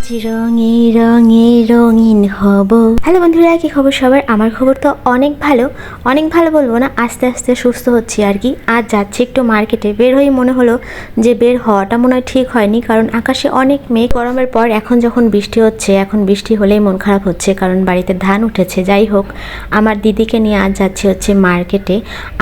আজ রঙে রঙে রঙিন হব। হ্যালো বন্ধুরা, কি খবর সবার? আমার খবর তো অনেক ভালো। অনেক ভালো বলব না, আস্তে আস্তে সুস্থ হচ্ছি আর কি। আজ যাচ্ছি একটু মার্কেটে। বের হয়ে মনে হলো যে বের হওয়াটা মনে হয় ঠিক হয়নি, কারণ আকাশে অনেক মেঘ। গরমের পর এখন যখন বৃষ্টি হচ্ছে, এখন বৃষ্টি হলেই মন খারাপ হচ্ছে, কারণ বাড়িতে ধান উঠেছে। যাই হোক, আমার দিদিকে নিয়ে আজ যাচ্ছি হচ্ছে মার্কেটে।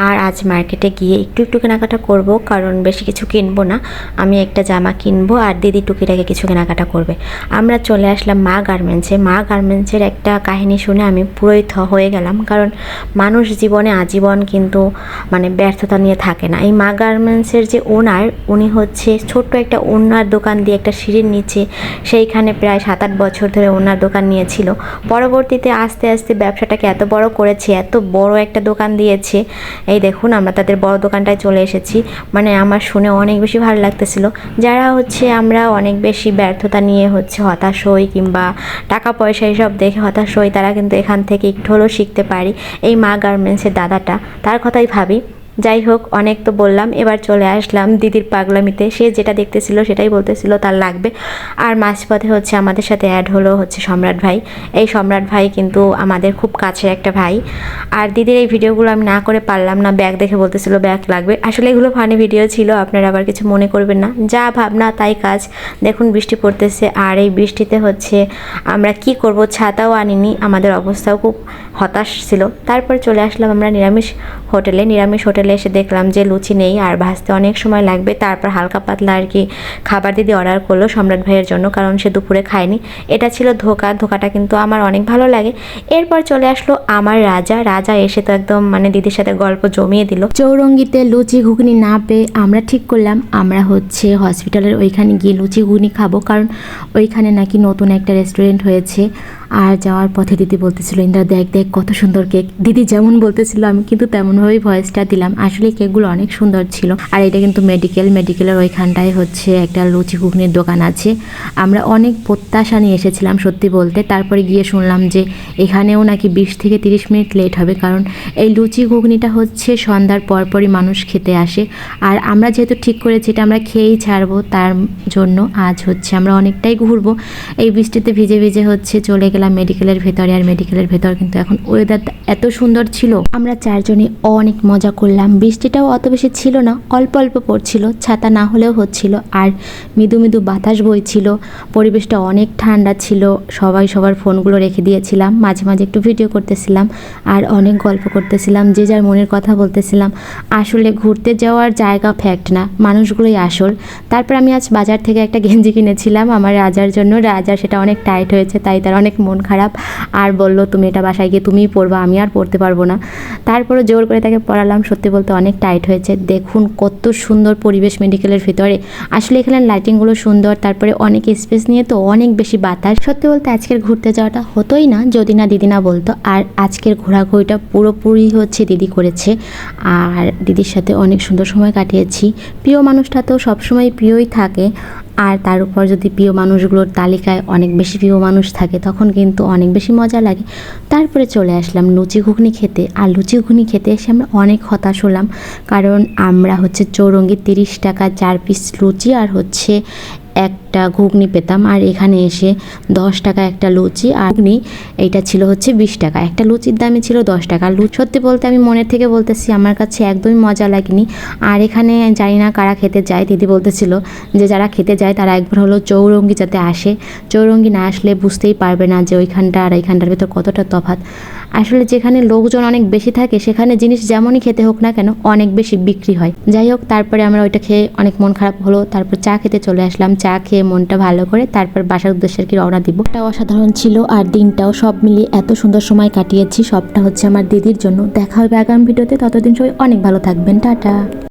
আর আজ মার্কেটে গিয়ে একটু একটু কেনাকাটা করব, কারণ বেশি কিছু কিনবো না। আমি একটা জামা কিনবো, আর দিদি টুকিটাকে কিছু কেনাকাটা করবে। আমরা চলে আসলাম মা গার্মেন্টসে। মা গার্মেন্টসের একটা কাহিনী শুনে আমি পুরোই থ হয়ে গেলাম। কারণ মানুষ জীবনে আজীবন কিন্তু মানে ব্যর্থতা নিয়ে থাকে না। এই মা গার্মেন্টসের যে ওনার, উনি হচ্ছে ছোট্ট একটা ওনার দোকান দিয়ে একটা সিঁড়ির নিচে সেইখানে প্রায় সাত আট বছর ধরে ওনার দোকান নিয়েছিল। পরবর্তীতে আস্তে আস্তে ব্যবসাটাকে এত বড় করেছে, এত বড় একটা দোকান দিয়েছে। এই দেখুন, আমরা তাদের বড় দোকানটায় চলে এসেছি। মানে আমার শুনে অনেক বেশি ভালো লাগতেছিল। যারা হচ্ছে আমরা অনেক বেশি ব্যর্থতা নিয়ে হচ্ছে হতাশ হই কিংবা টাকা পয়সা এসব দেখে হতাশ হই, তারা কিন্তু এখান থেকে একটু হলেও শিখতে পারি। এই মা গার্মেন্টসের দাদাটা, তার কথাই ভাবি। যাই হোক, অনেক তো বললাম। এবার চলে আসলাম দিদির পাগলামিতে। সে যেটা দেখতেছিল সেটাই বলতেছিল, তার লাগবে। আর মাঝপথে হচ্ছে আমাদের সাথে অ্যাড হলো হচ্ছে সম্রাট ভাই। এই সম্রাট ভাই কিন্তু আমাদের খুব কাছের একটা ভাই। আর দিদির এই ভিডিওগুলো আমি না করে পারলাম না ব্যাগ দেখে বলতেছিল ব্যাগ লাগবে। আসলে এগুলো ফানি ভিডিও ছিল, আপনারা আবার কিছু মনে করবেন না। যা ভাবনা, তাই কাজ। দেখুন, বৃষ্টি পড়তেছে। আর এই বৃষ্টিতে হচ্ছে আমরা কি করব ছাতাও আনিনি। আমাদের অবস্থাও খুব হতাশ ছিল। তারপর চলে আসলাম আমরা নিরামিষ হোটেলে। নিরামিষ হোটেলে এসে দেখলাম যে লুচি নেই আর ভাজতে অনেক সময় লাগবে। তারপর হালকা পাতলা আর কি খাবার দিদি অর্ডার করল সম্রাট ভাইয়ের জন্য, কারণ সে দুপুরে খায়নি। এটা ছিল ধোকা, ধোকাটা কিন্তু আমার অনেক ভালো লাগে। এরপর চলে আসলো আমার রাজা। রাজা এসে তো একদম মানে দিদির সাথে গল্প জমিয়ে দিল। চৌরঙ্গিতে লুচি ঘুগনি না পেয়ে আমরা ঠিক করলাম, আমরা হচ্ছে হসপিটালের ওইখানে গিয়ে লুচি ঘুগনি খাব, কারণ ওইখানে নাকি নতুন একটা রেস্টুরেন্ট হয়েছে। আর যাওয়ার পথে দিদি বলতেছিল, ইন্দ্রা, দেখ দেখ, কত সুন্দর কেক দিদি যেমন বলতেছিল, আমি কিন্তু তেমনভাবেই ভয়েসটা দিলাম। আসলে কেকগুলো অনেক সুন্দর ছিল। আর এটা কিন্তু মেডিকেল মেডিকেলের ওইখানটায় হচ্ছে একটা লুচি ঘুগনির দোকান আছে। আমরা অনেক প্রত্যাশা নিয়ে এসেছিলাম সত্যি বলতে। তারপরে গিয়ে শুনলাম যে এখানেও নাকি বিশ থেকে তিরিশ মিনিট লেট হবে কারণ এই লুচি ঘুগনিটা হচ্ছে সন্ধ্যার পরপরই মানুষ খেতে আসে। আর আমরা যেহেতু ঠিক করেছি এটা আমরা খেয়েই ছাড়বো, তার জন্য আজ হচ্ছে আমরা অনেকটাই ঘুরবো। এই বৃষ্টিতে ভিজে ভিজে হচ্ছে চলে গেলাম মেডিকেলের ভেতরে। আর মেডিকেলের ভেতর কিন্তু এখন ওয়েদারটা এত সুন্দর ছিল। আমরা চারজনে অনেক মজা করলাম। বৃষ্টিটাও অত বেশি ছিল না, অল্প অল্প পড়ছিল, ছাতা না হলেও হচ্ছিল। আর মৃদু মৃদু বাতাস বইছিল, পরিবেশটা অনেক ঠান্ডা ছিল, সবাই সবার ফোনগুলো রেখে দিয়েছিলাম, মাঝে মাঝে একটু ভিডিও করতেছিলাম, আর অনেক গল্প করতেছিলাম, যে যার মনের কথা বলতেছিলাম। আসলে ঘুরতে যাওয়ার জায়গা ফ্যাক্ট না, মানুষগুলোই আসল। তারপর আমি আজ বাজার থেকে একটা গেঞ্জি কিনেছিলাম, আমার রাজার জন্য। রাজার সেটা অনেক টাইট হয়েছে, তাই তার অনেক মন খারাপ। আর বলল, তুমি এটা বাসায় গিয়ে তুমিই পড়বা আমি আর পড়তে পারব না। তারপরে জোর করে তাকে পড়ালাম সত্যি বলতে অনেক টাইট হয়েছে। দেখুন কত সুন্দর পরিবেশ মেডিকেলের ভিতরে। আসলে এখানে লাইটিংগুলো সুন্দর, তারপরে অনেক স্পেস নিয়ে তো অনেক বেশি বাতাস। সত্যি বলতে আজকের ঘুরতে যাওয়াটা হতোই না, যদি না দিদি না বলতো। আর আজকের ঘোরাঘুরিটা পুরোপুরি হচ্ছে দিদি করেছে। আর দিদির সাথে অনেক সুন্দর সময় কাটিয়েছি। প্রিয় মানুষটা তো সবসময় প্রিয়ই থাকে। আর তার উপর যদি প্রিয় মানুষগুলোর তালিকায় অনেক বেশি প্রিয় মানুষ থাকে, তখন কিন্তু অনেক বেশি মজা লাগে। তারপরে চলে আসলাম লুচি ঘুগনি খেতে। আর লুচি ঘুগনি খেতে এসে আমরা অনেক হতাশ হলাম। কারণ আমরা হচ্ছে চৌরঙ্গি তিরিশ টাকা চার পিস লুচি আর হচ্ছে একটা ঘুগনি পেতাম আর এখানে এসে দশ টাকা একটা লুচি আর ঘুগনি, এইটা ছিল হচ্ছে বিশ টাকা। একটা লুচির দামই ছিল দশ টাকা। লু সত্যি বলতে আমি মনের থেকে বলতেছি, আমার কাছে একদমই মজা লাগেনি। আর এখানে জানি না কারা খেতে যায়, দিদি বলতেছিল যে যারা খেতে যায় তারা একবার হলো চৌরঙ্গি যাতে আসে। চৌরঙ্গি না আসলে বুঝতেই পারবে না যে ওইখানটা আর এইখানটার ভিতর কতটা তফাৎ। আসলে যেখানে লোকজন অনেক বেশি থাকে, সেখানে জিনিস যেমনই খেতে হোক না কেন অনেক বেশি বিক্রি হয়। যাই হোক, তারপরে আমরা ওইটা খেয়ে অনেক মন খারাপ হলো। তারপর চা খেতে চলে আসলাম। চা খেয়ে মনটা ভালো করে, তারপর বাসার উদ্দেশ্যে কি রওনা দিব। এটা অসাধারণ ছিল আর দিনটাও সব মিলিয়ে এত সুন্দর সময় কাটিয়েছি, সবটা হচ্ছে আমার দিদির জন্য। দেখা হবে আগামী ভিডিওতে, ততদিন সবাই অনেক ভালো থাকবেন। টাটা।